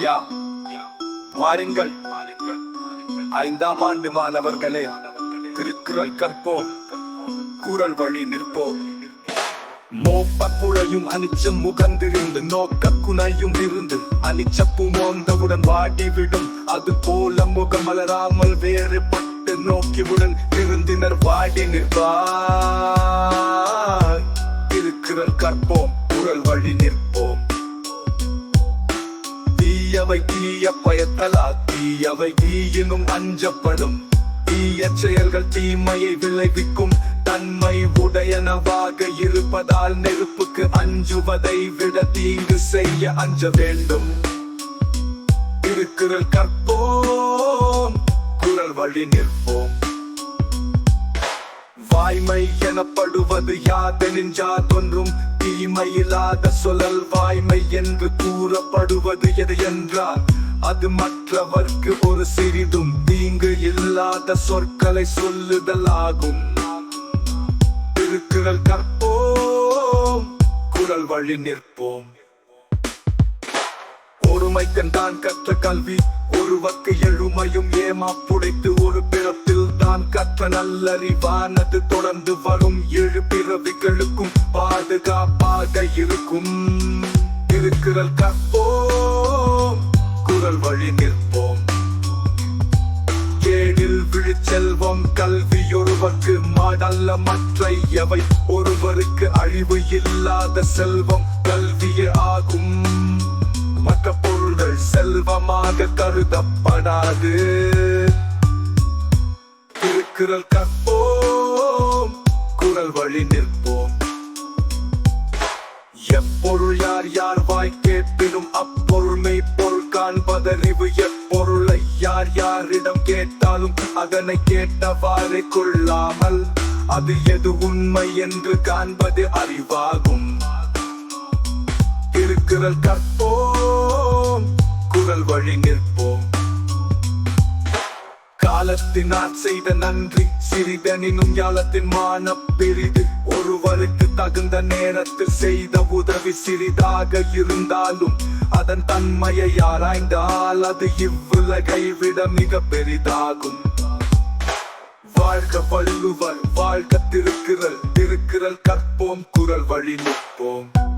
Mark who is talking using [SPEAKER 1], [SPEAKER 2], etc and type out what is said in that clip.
[SPEAKER 1] யா வாருங்கள். ஐந்தாம் ஆண்டு மாணவர்களே திருக்குறள் கற்போம். குரல் வழி நிற்போம். மோப்பக்குழையும் அனிச்சம் முகந்திருந்து நோக்க குணையும் இருந்து அனிச்சப்பு மோந்தவுடன் வாடிவிடும் அது போல முகம் மலராமல் வேறுபட்டு நோக்கிவுடன் திருந்தினர் வாடி நிற்பார். திருக்குறள் கற்போம். குரல் வழி நிற்போம். தீயவை தீய பயத்தலா தீயவை தீயினும் அஞ்சப்படும். தீய செயல்கள் தீமையை விளைவிக்கும். தன்மை உடையனவாக இருப்பதால் நெருப்புக்கு அஞ்சுவதை விட தீங்கு செய்ய அஞ்ச வேண்டும். திருக்குறள் கற்போம் குரல் வழி நிற்போம். வாய்மை எனப்படுவது யாதெனின்றா தோன்றும் தீமையில்லாத சொல்லல் வாய்மை என்று கூறப்படுவது எது என்றால் அது மற்றவர்க்கு ஒரு சிறிதும் தீங்கு இல்லாத சொற்களை சொல்லுதல் ஆகும் திருக்குறள் கற்போம் குரல் வழி நிற்போம். ஒருமைக்கன் தான் கற்ற கல்வி ஒருவக்கு எழுமையும் ஏமாப்புடைத்து ஒரு பிறப்பில் தான் கற்ற நல்லறிவானது தொடர்ந்து வரும் ஏழு பிறவிகளுக்கும் பாதுகாப்பாக இருக்கும். திருக்குறள் கற்போம் குரல் வழி நிற்போம். கேடில் விழிச்செல்வம் கல்வி ஒருவர்க்கு மாடல்ல மற்ற எவை? ஒருவருக்கு அழிவு இல்லாத செல்வம் கல்வியே ஆகும். மற்ற பொருள்கள் செல்வமாக கருதப்படாது. குரல் கற்போம் குரல் வழி நிற்போம். எப்பொருள் யார் யார் வாய் கேட்பினும் அப்பொருள் மெய்ப்பொருள் காண்பதறிவு எப்பொருளை யார் யாரிடம் கேட்டாலும் அதனை கேட்டவாறு கொள்ளாமல் அது எது உண்மை என்று காண்பது அறிவாகும். திருக்குறள் கற்போம் குரல் வழி நிற்போம். காலத்தினால் செய்த நன்றி. சிறிதனினும் ஞாலத்தின் மான பெரிது ஒருவருக்கு தகுந்த நேரத்தில் செய்த உதவி சிறிதாக இருந்தாலும் அதன் தன்மையை ஆராய்ந்தால் அது இவ்வுலகை விட மிக பெரிதாகும். வாழ்க வள்ளுவர் வாழ்க திருக்குறள். திருக்குறள் கற்போம் குரல் வழி நிற்போம்.